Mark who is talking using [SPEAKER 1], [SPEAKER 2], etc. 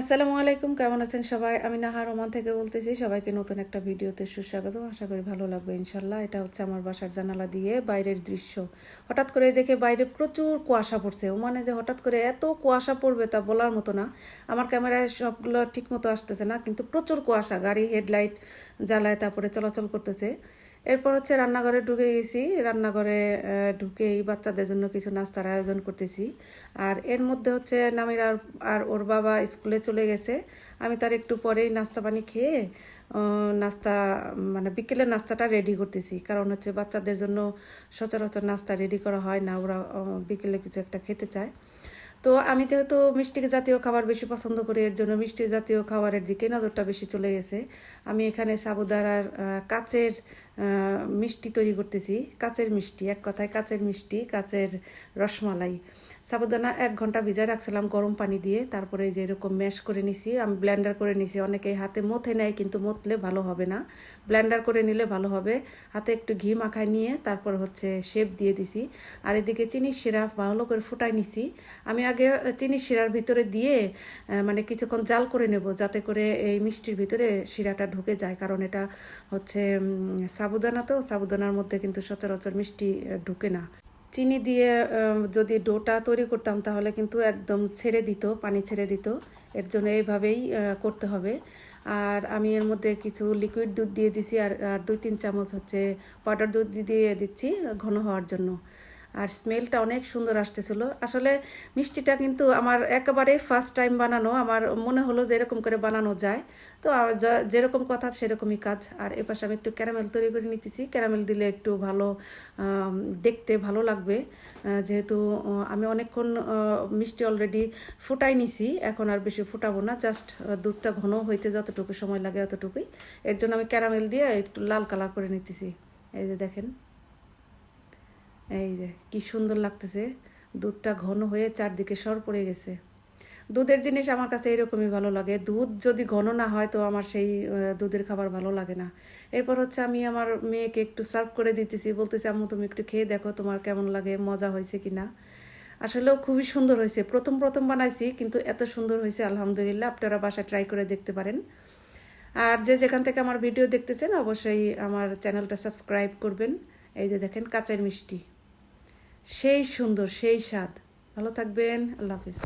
[SPEAKER 1] আসসালামু আলাইকুম, কেমন আছেন সবাই? আমি নাহা রোমান থেকে বলতেছি, সবাইকে নতুন একটা ভিডিওতে সুস্বাগত আশা করি ভালো লাগবে ইনশাল্লাহ। এটা হচ্ছে আমার বাসার জানালা দিয়ে বাইরের দৃশ্য। হঠাৎ করে দেখে বাইরে প্রচুর কুয়াশা পড়ছে। ও মানে যে হঠাৎ করে এত কুয়াশা পড়বে তা বলার মতো না। আমার ক্যামেরায় সবগুলো ঠিক মতো আসতেছে না, কিন্তু প্রচুর কুয়াশা। গাড়ি হেডলাইট জ্বালায়, তারপরে চলাচল করতেছে। এরপর হচ্ছে রান্নাঘরে ঢুকে গেছি। রান্নাঘরে ঢুকেই বাচ্চাদের জন্য কিছু নাস্তার আয়োজন করতেছি। আর এর মধ্যে হচ্ছে নামির আর আর ওর বাবা স্কুলে চলে গেছে। আমি তার একটু পরেই নাস্তা পানি খেয়ে নাস্তা মানে বিকেলের নাস্তাটা রেডি করতেছি। কারণ হচ্ছে বাচ্চাদের জন্য সচরাচর নাস্তা রেডি করা হয় না, ওরা বিকেলে কিছু একটা খেতে চায়। তো আমি যেহেতু মিষ্টি জাতীয় খাবার বেশি পছন্দ করি, এর জন্য মিষ্টি জাতীয় খাবারের দিকে নজরটা বেশি চলে গেছে। আমি এখানে সাবুদারার কাচের মিষ্টি তৈরি করতেছি। কাচের মিষ্টি, এক কথায় কাচের মিষ্টি, কাচের রসমালাই। সাবুদানা এক ঘণ্টা ভিজা রাখছিলাম গরম পানি দিয়ে। তারপরে যে এরকম ম্যাশ করে নিছি, আমি ব্লেন্ডার করে নিছি। অনেকে হাতে মথে নেয়, কিন্তু মতলে ভালো হবে না। ব্লেন্ডার করে নিলে ভালো হবে। হাতে একটু ঘি মাখায় নিয়ে তারপর হচ্ছে শেপ দিয়ে দিছি। আর এদিকে চিনির শিরা ভালো করে ফুটাই নিছি। আমি আগে চিনির শিরার ভিতরে দিয়ে মানে কিছুক্ষণ জাল করে নেব, যাতে করে এই মিষ্টির ভিতরে শিরাটা ঢুকে যায়। কারণ এটা হচ্ছে সাবুদানা তো সাবুদানার মধ্যে কিন্তু সচরাচর মিষ্টি ঢুকে না। চিনি দিয়ে যদি ডোটা তৈরি করতাম তাহলে কিন্তু একদম ছেড়ে দিত, পানি ছেড়ে দিত। এর জন্য এইভাবেই করতে হবে। আর আমি এর মধ্যে কিছু লিকুইড দুধ দিয়ে দিছি আর আর দুই, তিন চামচ হচ্ছে পাউডার দুধ দিয়ে দিচ্ছি ঘন হওয়ার জন্য। আর স্মেলটা অনেক সুন্দর আসতেছিল। আসলে মিষ্টিটা কিন্তু আমার একেবারে ফার্স্ট টাইম বানানো, আমার মনে হলো যে এরকম করে বানানো যায়। তো যেরকম কথা সেরকমই কাজ। আর এপাশে আমি একটু ক্যারামেল তৈরি করে নিতেছি। ক্যারামেল দিলে একটু ভালো দেখতে ভালো লাগবে। যেহেতু আমি অনেকক্ষণ মিষ্টি অলরেডি ফুটাই নিছি। এখন আর বেশি ফুটাবো না। জাস্ট দুধটা ঘন হইতে যতটুকু সময় লাগে অতটুকুই। এর জন্য আমি ক্যারামেল দিয়ে একটু লাল কালার করে নিতেছি। এই যে দেখেন। এই যে, কি সুন্দর লাগতেছে। দুধটা ঘন হয়ে চারদিকে সর পড়ে গেছে। দুধের জিনিস আমার কাছে এরকমই ভালো লাগে। দুধ যদি ঘন না হয় তো আমার সেই দুধের খাবার ভালো লাগে না। এরপর হচ্ছে আমি আমার মেয়েকে একটু সার্ভ করে দিতেছি। বলতেছি, আম্মু, তুমি একটু খেয়ে দেখো তোমার কেমন লাগে, মজা হয়েছে কি না আসলেও খুবই সুন্দর হয়েছে। প্রথম প্রথম বানাইছি, কিন্তু এত সুন্দর হয়েছে, আলহামদুলিল্লাহ। আপনারা বাসায় ট্রাই করে দেখতে পারেন। আর যে যেখান থেকে আমার ভিডিও দেখতেছেন, অবশ্যই আমার চ্যানেলটা সাবস্ক্রাইব করবেন। এই যে দেখেন, কাঁচের মিষ্টি। সেই সুন্দর সেই স্বাদ। ভালো থাকবেন আল্লাহ হাফিজ।